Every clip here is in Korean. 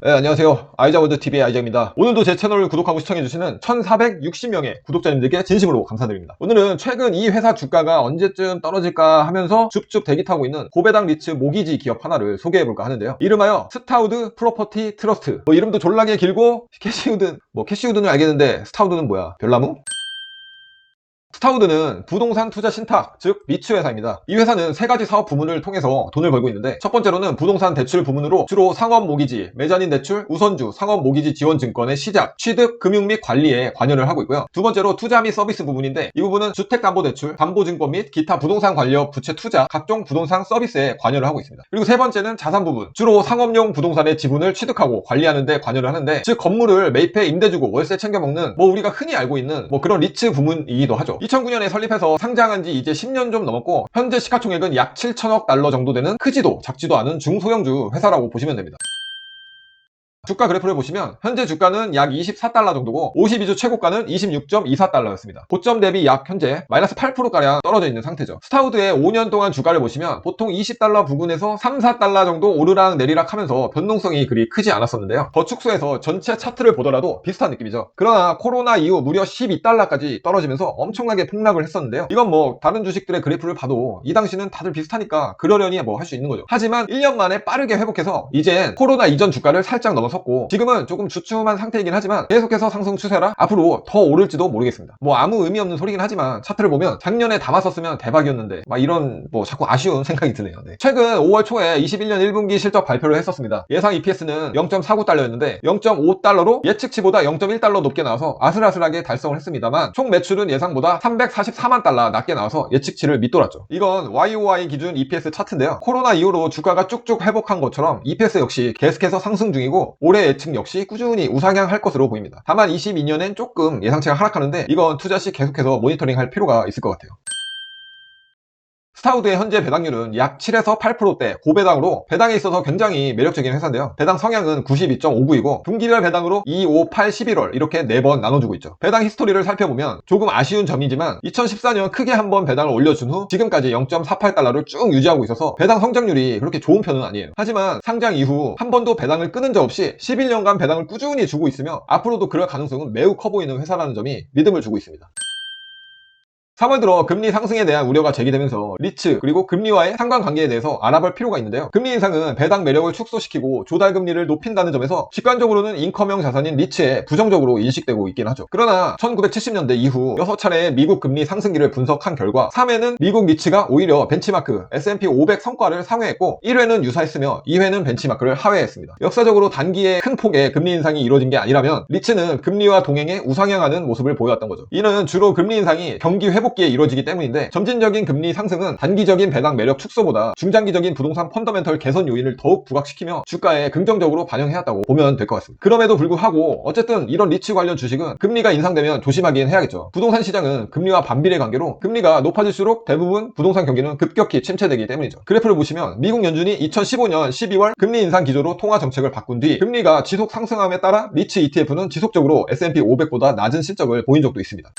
네, 안녕하세요. 아이자워드TV의 아이자입니다. 오늘도 제 채널을 구독하고 시청해주시는 1460명의 구독자님들께 진심으로 감사드립니다. 오늘은 최근 이 회사 주가가 언제쯤 떨어질까 하면서 줍줍 대기 타고 있는 고배당 리츠 모기지 기업 하나를 소개해볼까 하는데요. 이름하여 스타우드 프로퍼티 트러스트. 뭐 이름도 졸라게 길고 캐시우드, 뭐 캐시우드는 알겠는데 스타우드는 뭐야? 별나무? 스타우드는 부동산 투자 신탁, 즉 리츠 회사입니다. 이 회사는 세 가지 사업 부문을 통해서 돈을 벌고 있는데 첫 번째로는 부동산 대출 부문으로 주로 상업 모기지, 메자닌 대출, 우선주, 상업 모기지 지원 증권의 시작, 취득, 금융 및 관리에 관여를 하고 있고요. 두 번째로 투자 및 서비스 부문인데 이 부분은 주택담보대출, 담보증권 및 기타 부동산 관련 부채 투자, 각종 부동산 서비스에 관여를 하고 있습니다. 그리고 세 번째는 자산 부분, 주로 상업용 부동산의 지분을 취득하고 관리하는 데 관여를 하는데 즉 건물을 매입해 임대 주고 월세 챙겨 먹는 뭐 우리가 흔히 알고 있는 뭐 그런 리츠 부문이기도 하죠. 2009년에 설립해서 상장한 지 이제 10년 좀 넘었고 현재 시가총액은 약 7천억 달러 정도 되는 크지도 작지도 않은 중소형주 회사라고 보시면 됩니다. 주가 그래프를 보시면 현재 주가는 약 24달러 정도고 52주 최고가는 26.24달러였습니다. 고점 대비 약 현재 마이너스 8%가량 떨어져 있는 상태죠. 스타우드의 5년 동안 주가를 보시면 보통 20달러 부근에서 3, 4달러 정도 오르락 내리락 하면서 변동성이 그리 크지 않았었는데요. 더 축소해서 전체 차트를 보더라도 비슷한 느낌이죠. 그러나 코로나 이후 무려 12달러까지 떨어지면서 엄청나게 폭락을 했었는데요. 이건 뭐 다른 주식들의 그래프를 봐도 이 당시는 다들 비슷하니까 그러려니 뭐 할 수 있는 거죠. 하지만 1년 만에 빠르게 회복해서 이젠 코로나 이전 주가를 살짝 넘어 섰고 지금은 조금 주춤한 상태이긴 하지만 계속해서 상승 추세라 앞으로 더 오를지도 모르겠습니다. 뭐 아무 의미 없는 소리긴 하지만 차트를 보면 작년에 담았었으면 대박이었는데 막 이런 뭐 자꾸 아쉬운 생각이 드네요. 네. 최근 5월 초에 21년 1분기 실적 발표를 했었습니다. 예상 EPS는 0.49달러였는데 0.5달러로 예측치보다 0.1달러 높게 나와서 아슬아슬하게 달성을 했습니다만 총 매출은 예상보다 344만 달러 낮게 나와서 예측치를 밑돌았죠. 이건 YOY 기준 EPS 차트인데요. 코로나 이후로 주가가 쭉쭉 회복한 것처럼 EPS 역시 계속해서 상승 중이고 올해 예측 역시 꾸준히 우상향 할 것으로 보입니다. 다만 22년엔 조금 예상치가 하락하는데 이건 투자 시 계속해서 모니터링 할 필요가 있을 것 같아요. 스타우드의 현재 배당률은 약 7에서 8%대 고배당으로 배당에 있어서 굉장히 매력적인 회사인데요. 배당 성향은 92.59이고 분기별 배당으로 2, 5, 8, 11월 이렇게 4번 나눠주고 있죠. 배당 히스토리를 살펴보면 조금 아쉬운 점이지만 2014년 크게 한 번 배당을 올려준 후 지금까지 0.48달러를 쭉 유지하고 있어서 배당 성장률이 그렇게 좋은 편은 아니에요. 하지만 상장 이후 한 번도 배당을 끊은 적 없이 11년간 배당을 꾸준히 주고 있으며 앞으로도 그럴 가능성은 매우 커 보이는 회사라는 점이 믿음을 주고 있습니다. 3월 들어 금리 상승에 대한 우려가 제기되면서 리츠 그리고 금리와의 상관관계에 대해서 알아볼 필요가 있는데요. 금리 인상은 배당 매력을 축소시키고 조달 금리를 높인다는 점에서 직관적으로는 인컴형 자산인 리츠에 부정적으로 인식되고 있긴 하죠. 그러나 1970년대 이후 6차례의 미국 금리 상승기를 분석한 결과 3회는 미국 리츠가 오히려 벤치마크 S&P 500 성과를 상회했고 1회는 유사했으며 2회는 벤치마크를 하회했습니다. 역사적으로 단기에 큰 폭의 금리 인상이 이루어진 게 아니라면 리츠는 금리와 동행해 우상향하는 모습을 보여왔던 거죠. 이는 주로 금리 인상이 경기 회복 회복기에 이루어지기 때문인데 점진적인 금리 상승은 단기적인 배당 매력 축소보다 중장기적인 부동산 펀더멘털 개선 요인을 더욱 부각시키며 주가에 긍정적으로 반영해왔다고 보면 될 것 같습니다. 그럼에도 불구하고 어쨌든 이런 리츠 관련 주식은 금리가 인상되면 조심하긴 해야겠죠. 부동산 시장은 금리와 반비례 관계로 금리가 높아질수록 대부분 부동산 경기는 급격히 침체되기 때문이죠. 그래프를 보시면 미국 연준이 2015년 12월 금리 인상 기조로 통화 정책을 바꾼 뒤 금리가 지속 상승함에 따라 리츠 ETF는 지속적으로 S&P 500보다 낮은 실적을 보인 적도 있습니다.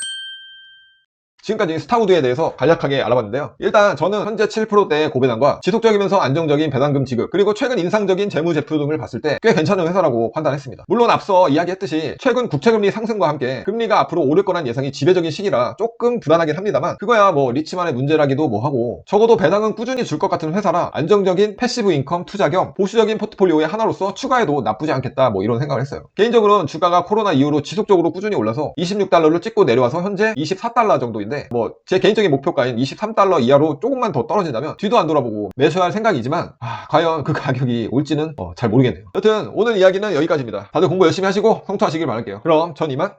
지금까지 스타우드에 대해서 간략하게 알아봤는데요. 일단 저는 현재 7%대의 고배당과 지속적이면서 안정적인 배당금 지급 그리고 최근 인상적인 재무 제표 등을 봤을 때 꽤 괜찮은 회사라고 판단했습니다. 물론 앞서 이야기했듯이 최근 국채금리 상승과 함께 금리가 앞으로 오를 거란 예상이 지배적인 시기라 조금 불안하긴 합니다만 그거야 뭐 리치만의 문제라기도 뭐하고 적어도 배당은 꾸준히 줄 것 같은 회사라 안정적인 패시브 인컴 투자 겸 보수적인 포트폴리오의 하나로서 추가해도 나쁘지 않겠다 뭐 이런 생각을 했어요. 개인적으로는 주가가 코로나 이후로 지속적으로 꾸준히 올라서 26달러를 찍고 내려와서 현재 24달러 정도인데 뭐 제 개인적인 목표가인 23달러 이하로 조금만 더 떨어진다면 뒤도 안 돌아보고 매수할 생각이지만 아, 과연 그 가격이 올지는 어, 잘 모르겠네요. 여튼 오늘 이야기는 여기까지입니다. 다들 공부 열심히 하시고 성투하시길 바랄게요. 그럼 전 이만